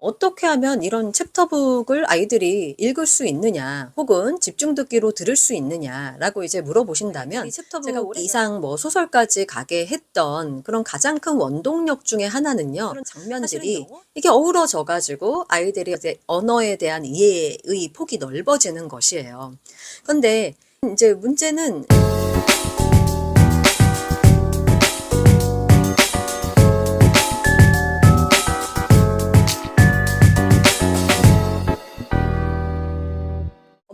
어떻게 하면 이런 챕터북을 아이들이 읽을 수 있느냐, 혹은 집중 듣기로 들을 수 있느냐라고 이제 물어보신다면 이 챕터북 이상 뭐 소설까지 가게 했던 그런 가장 큰 원동력 중에 하나는요. 장면들이? 이게 어우러져 가지고 아이들이 이제 언어에 대한 이해의 폭이 넓어지는 것이에요. 근데 이제 문제는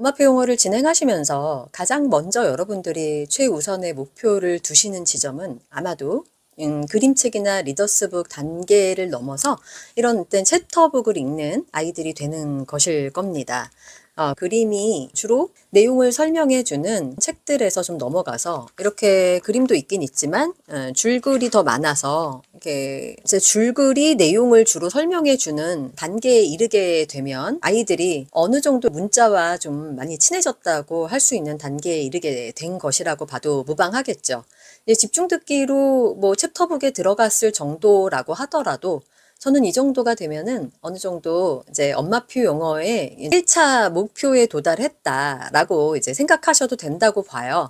엄마표 영어를 진행하시면서 가장 먼저 여러분들이 최우선의 목표를 두시는 지점은 아마도 음, 그림책이나 리더스북 단계를 넘어서 이런 어떤 챕터북을 읽는 아이들이 되는 것일 겁니다. 어, 그림이 주로 내용을 설명해주는 책들에서 좀 넘어가서 이렇게 그림도 있긴 있지만 어, 줄글이 더 많아서 이렇게 이제 줄글이 내용을 주로 설명해주는 단계에 이르게 되면 아이들이 어느 정도 문자와 좀 많이 친해졌다고 할 수 있는 단계에 이르게 된 것이라고 봐도 무방하겠죠. 집중 듣기로 뭐 챕터북에 들어갔을 정도라고 하더라도 저는 이 정도가 되면은 어느 정도 이제 엄마표 영어의 1차 목표에 도달했다라고 이제 생각하셔도 된다고 봐요.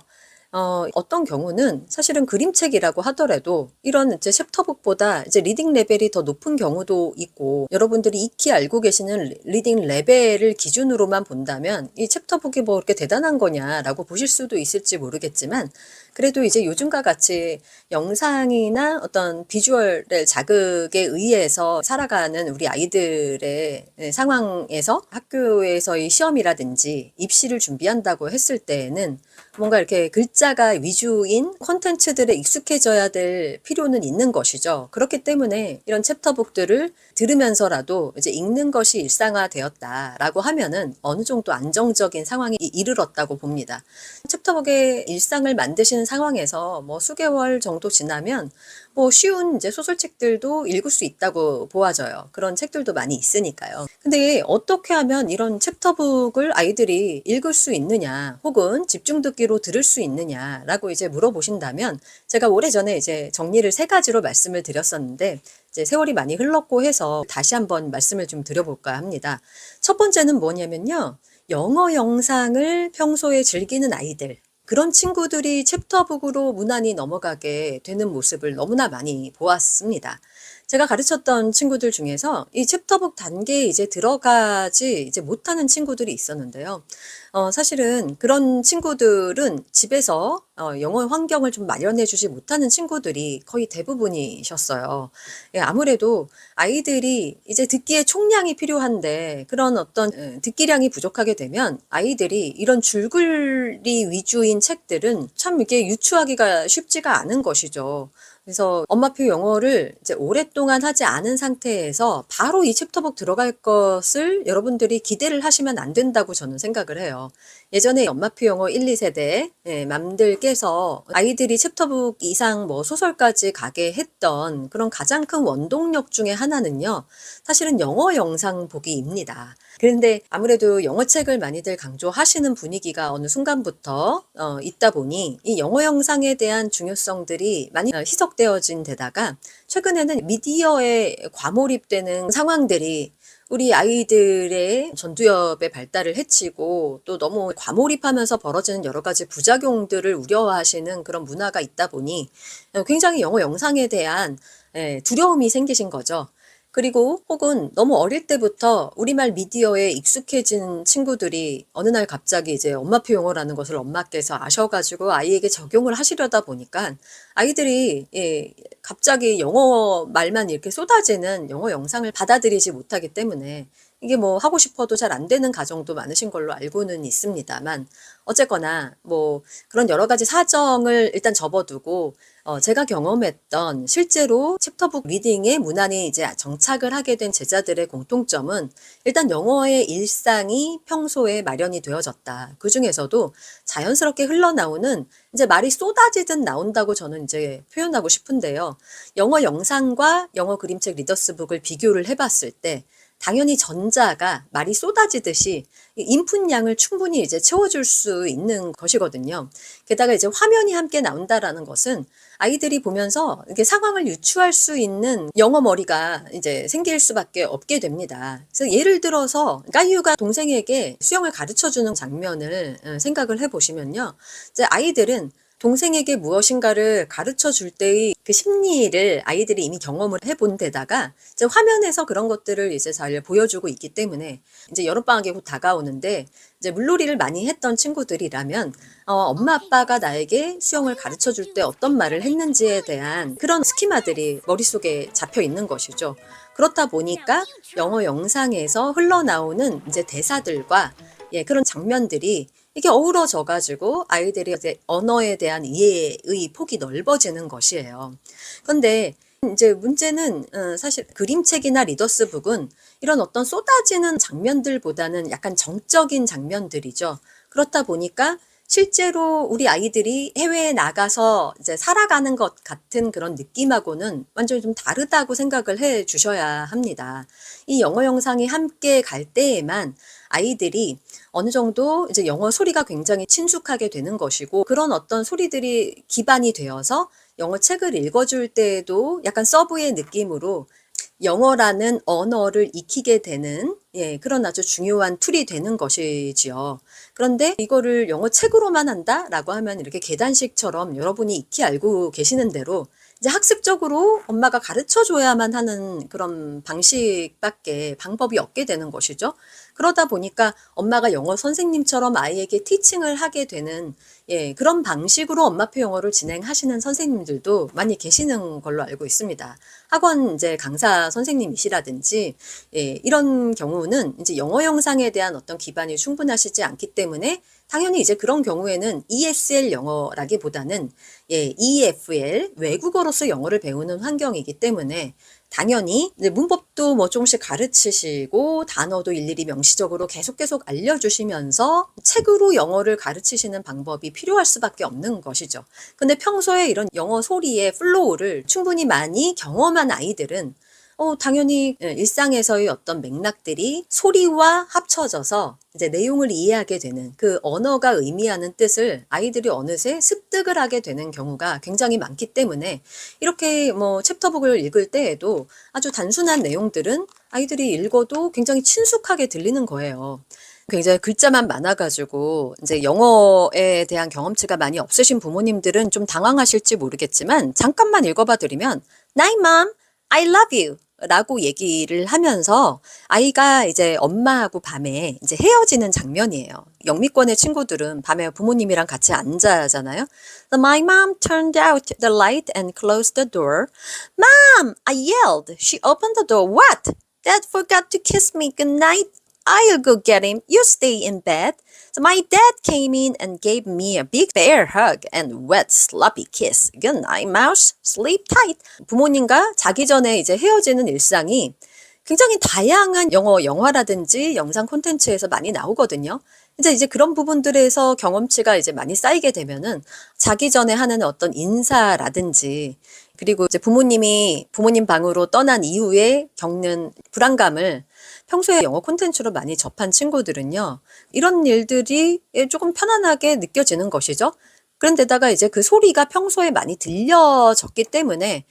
어, 어떤 경우는 사실은 그림책이라고 하더라도 이런 이제 챕터북보다 이제 리딩 레벨이 더 높은 경우도 있고 여러분들이 익히 알고 계시는 리딩 레벨을 기준으로만 본다면 이 챕터북이 뭐 이렇게 대단한 거냐라고 보실 수도 있을지 모르겠지만 그래도 이제 요즘과 같이 영상이나 어떤 비주얼의 자극에 의해서 살아가는 우리 아이들의 상황에서 학교에서의 시험이라든지 입시를 준비한다고 했을 때에는 뭔가 이렇게 글자가 위주인 콘텐츠들에 익숙해져야 될 필요는 있는 것이죠. 그렇기 때문에 이런 챕터북들을 들으면서라도 이제 읽는 것이 일상화되었다라고 하면은 어느 정도 안정적인 상황이 이르렀다고 봅니다. 챕터북의 일상을 만드시는 상황에서 뭐 수개월 정도 지나면 뭐 쉬운 이제 소설책들도 읽을 수 있다고 보아져요. 그런 책들도 많이 있으니까요. 근데 어떻게 하면 이런 챕터북을 아이들이 읽을 수 있느냐, 혹은 집중 듣기로 들을 수 있느냐라고 이제 물어보신다면 제가 오래전에 이제 정리를 세 가지로 말씀을 드렸었는데 이제 세월이 많이 흘렀고 해서 다시 한번 말씀을 좀 드려볼까 합니다. 첫 번째는 뭐냐면요. 영어 영상을 평소에 즐기는 아이들. 그런 친구들이 챕터북으로 무난히 넘어가게 되는 모습을 너무나 많이 보았습니다. 제가 가르쳤던 친구들 중에서 이 챕터북 단계에 이제 들어가지 이제 못하는 친구들이 있었는데요. 어, 사실은 그런 친구들은 집에서 어, 영어 환경을 좀 마련해 주지 못하는 친구들이 거의 대부분이셨어요. 예, 아무래도 아이들이 이제 듣기에 총량이 필요한데 그런 어떤 어, 듣기량이 부족하게 되면 아이들이 이런 줄글이 위주인 책들은 참 이게 유추하기가 쉽지가 않은 것이죠. 그래서 엄마표 영어를 이제 오랫동안 하지 않은 상태에서 바로 이 챕터북 들어갈 것을 여러분들이 기대를 하시면 안 된다고 저는 생각을 해요. 예전에 엄마표 영어 1, 2세대 예, 맘들께서 아이들이 챕터북 이상 뭐 소설까지 가게 했던 그런 가장 큰 원동력 중에 하나는요. 사실은 영어 영상 보기입니다. 그런데 아무래도 영어책을 많이들 강조하시는 분위기가 어느 순간부터 어, 있다 보니 이 영어 영상에 대한 중요성들이 많이 어, 희석 되어진 데다가 최근에는 미디어에 과몰입되는 상황들이 우리 아이들의 전두엽의 발달을 해치고 또 너무 과몰입하면서 벌어지는 여러 가지 부작용들을 우려하시는 그런 문화가 있다 보니 어, 굉장히 영어 영상에 대한 예, 두려움이 생기신 거죠. 그리고 혹은 너무 어릴 때부터 우리말 미디어에 익숙해진 친구들이 어느 날 갑자기 이제 엄마표 영어라는 것을 엄마께서 아셔가지고 아이에게 적용을 하시려다 보니까 아이들이 예, 갑자기 영어 말만 이렇게 쏟아지는 영어 영상을 받아들이지 못하기 때문에 이게 뭐 하고 싶어도 잘 안 되는 가정도 많으신 걸로 알고는 있습니다만 어쨌거나 뭐 그런 여러 가지 사정을 일단 접어두고 어 제가 경험했던 실제로 챕터북 리딩에 무난히 이제 정착을 하게 된 제자들의 공통점은 일단 영어의 일상이 평소에 마련이 되어졌다. 그 중에서도 자연스럽게 흘러나오는 이제 말이 쏟아지듯 나온다고 저는 이제 표현하고 싶은데요. 영어 영상과 영어 그림책 리더스북을 비교를 해봤을 때 당연히 전자가 말이 쏟아지듯이 이 인풋량을 충분히 이제 채워줄 수 있는 것이거든요. 게다가 이제 화면이 함께 나온다라는 것은 아이들이 보면서 이게 상황을 유추할 수 있는 영어 머리가 이제 생길 수밖에 없게 됩니다. 그래서 예를 들어서 까유가 동생에게 수영을 가르쳐 주는 장면을 어, 생각을 해 보시면요. 이제 아이들은 동생에게 무엇인가를 가르쳐 줄 때의 그 심리를 아이들이 이미 경험을 해본 데다가 이제 화면에서 그런 것들을 이제 잘 보여주고 있기 때문에 이제 여름방학이 곧 다가오는데 이제 물놀이를 많이 했던 친구들이라면 어, 엄마 아빠가 나에게 수영을 가르쳐 줄 때 어떤 말을 했는지에 대한 그런 스키마들이 머릿속에 잡혀 있는 것이죠. 그렇다 보니까 영어 영상에서 흘러나오는 이제 대사들과 예, 그런 장면들이 이게 어우러져 가지고 아이들이 이제 언어에 대한 이해의 폭이 넓어지는 것이에요. 그런데 이제 문제는 어, 사실 그림책이나 리더스북은 이런 어떤 쏟아지는 장면들보다는 약간 정적인 장면들이죠. 그렇다 보니까 실제로 우리 아이들이 해외에 나가서 이제 살아가는 것 같은 그런 느낌하고는 완전히 좀 다르다고 생각을 해 주셔야 합니다. 이 영어 영상이 함께 갈 때에만 아이들이 어느 정도 이제 영어 소리가 굉장히 친숙하게 되는 것이고 그런 어떤 소리들이 기반이 되어서 영어 책을 읽어줄 때에도 약간 서브의 느낌으로 영어라는 언어를 익히게 되는 예, 그런 아주 중요한 툴이 되는 것이지요. 그런데 이거를 영어 책으로만 한다라고 하면 이렇게 계단식처럼 여러분이 익히 알고 계시는 대로 이제 학습적으로 엄마가 가르쳐 줘야만 하는 그런 방식밖에 방법이 없게 되는 것이죠. 그러다 보니까 엄마가 영어 선생님처럼 아이에게 티칭을 하게 되는 예, 그런 방식으로 엄마표 영어를 진행하시는 선생님들도 많이 계시는 걸로 알고 있습니다. 학원 이제 강사 선생님이시라든지 예, 이런 경우는 이제 영어 영상에 대한 어떤 기반이 충분하시지 않기 때문에 당연히 이제 그런 경우에는 ESL 영어라기보다는 예, EFL 외국어로서 영어를 배우는 환경이기 때문에 당연히 문법도 뭐 조금씩 가르치시고 단어도 일일이 명시적으로 계속 계속 알려주시면서 책으로 영어를 가르치시는 방법이 필요할 수밖에 없는 것이죠. 근데 평소에 이런 영어 소리의 플로우를 충분히 많이 경험한 아이들은 어, 당연히 예, 일상에서의 어떤 맥락들이 소리와 합쳐져서 이제 내용을 이해하게 되는 그 언어가 의미하는 뜻을 아이들이 어느새 습득을 하게 되는 경우가 굉장히 많기 때문에 이렇게 뭐 챕터북을 읽을 때에도 아주 단순한 내용들은 아이들이 읽어도 굉장히 친숙하게 들리는 거예요. 굉장히 글자만 많아가지고 이제 영어에 대한 경험치가 많이 없으신 부모님들은 좀 당황하실지 모르겠지만 잠깐만 읽어봐 드리면 Night mom, I love you. 라고 얘기를 하면서 아이가 이제 엄마하고 밤에 이제 헤어지는 장면이에요. 영미권의 친구들은 밤에 부모님이랑 같이 앉아잖아요. My mom turned out the light and closed the door. Mom! I yelled. She opened the door. What? Dad forgot to kiss me goodnight. I'll go get him. You stay in bed. So my dad came in and gave me a big bear hug and wet sloppy kiss. Good night, mouse. Sleep tight. 부모님과 자기 전에 이제 헤어지는 일상이 굉장히 다양한 영어 영화라든지 영상 콘텐츠에서 많이 나오거든요. 이제 이제 그런 부분들에서 경험치가 이제 많이 쌓이게 되면은 자기 전에 하는 어떤 인사라든지 그리고 이제 부모님이 부모님 방으로 떠난 이후에 겪는 불안감을 평소에 영어 콘텐츠로 많이 접한 친구들은요, 이런 일들이 조금 편안하게 느껴지는 것이죠. 그런데다가 이제 그 소리가 평소에 많이 들려졌기 때문에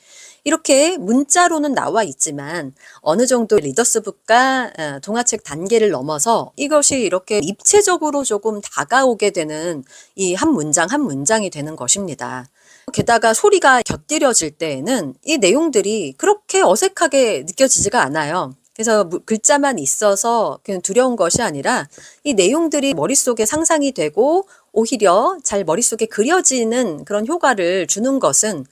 이렇게 문자로는 나와 있지만 어느 정도 리더스북과 어, 동화책 단계를 넘어서 이것이 이렇게 입체적으로 조금 다가오게 되는 이 한 문장 한 문장이 되는 것입니다. 게다가 소리가 곁들여질 때에는 이 내용들이 그렇게 어색하게 느껴지지가 않아요. 그래서 무- 글자만 있어서 그냥 두려운 것이 아니라 이 내용들이 머릿속에 상상이 되고 오히려 잘 머릿속에 그려지는 그런 효과를 주는 것은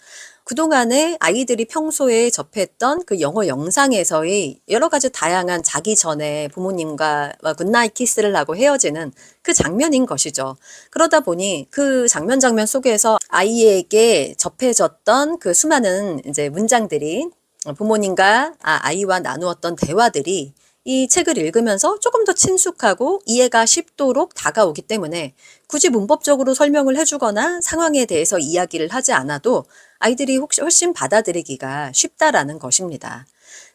그동안에 아이들이 평소에 접했던 그 영어 영상에서의 여러 가지 다양한 자기 전에 부모님과 굿나잇 키스를 하고 헤어지는 그 장면인 것이죠. 그러다 보니 그 장면 장면 속에서 아이에게 접해졌던 그 수많은 이제 문장들이 부모님과 아, 아이와 나누었던 대화들이 이 책을 읽으면서 조금 더 친숙하고 이해가 쉽도록 다가오기 때문에 굳이 문법적으로 설명을 해주거나 상황에 대해서 이야기를 하지 않아도 아이들이 혹시 훨씬 받아들이기가 쉽다라는 것입니다.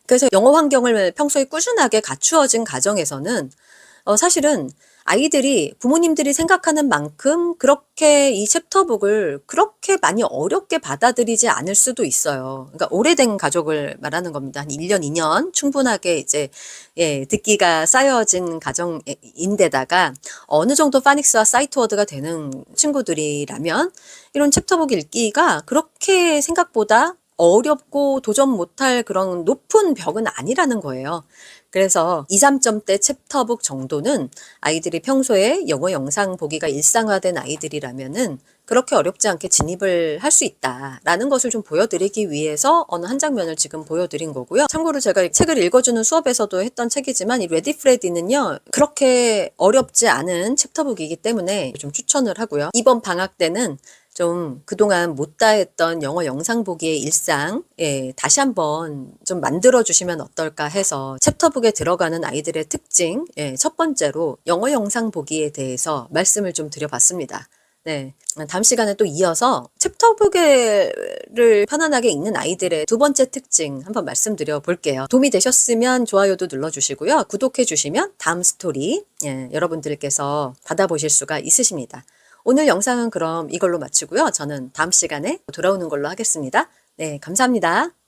그래서 영어 환경을 평소에 꾸준하게 갖추어진 가정에서는 어, 사실은 아이들이 부모님들이 생각하는 만큼 그렇게 이 챕터북을 그렇게 많이 어렵게 받아들이지 않을 수도 있어요. 그러니까 오래된 가족을 말하는 겁니다. 한 1년, 2년 충분하게 이제 예, 듣기가 쌓여진 가정인데다가 어느 정도 파닉스와 사이트워드가 되는 친구들이라면 이런 챕터북 읽기가 그렇게 생각보다 어렵고 도전 못할 그런 높은 벽은 아니라는 거예요. 그래서 2, 3점대 챕터북 정도는 아이들이 평소에 영어 영상 보기가 일상화된 아이들이라면은 그렇게 어렵지 않게 진입을 할 수 있다라는 것을 좀 보여드리기 위해서 어느 한 장면을 지금 보여드린 거고요. 참고로 제가 책을 읽어주는 수업에서도 했던 책이지만 이 레디 프레디는요 그렇게 어렵지 않은 챕터북이기 때문에 좀 추천을 하고요. 이번 방학 때는 좀 그동안 못다 했던 영어 영상 보기의 일상, 예, 다시 한번 좀 만들어 주시면 어떨까 해서 챕터북에 들어가는 아이들의 특징, 예, 첫 번째로 영어 영상 보기에 대해서 말씀을 좀 드려봤습니다. 네. 다음 시간에 또 이어서 챕터북을 편안하게 읽는 아이들의 두 번째 특징 한번 말씀드려 볼게요. 도움이 되셨으면 좋아요도 눌러주시고요. 구독해 주시면 다음 스토리 예, 여러분들께서 받아보실 수가 있으십니다. 오늘 영상은 그럼 이걸로 마치고요. 저는 다음 시간에 돌아오는 걸로 하겠습니다. 네, 감사합니다.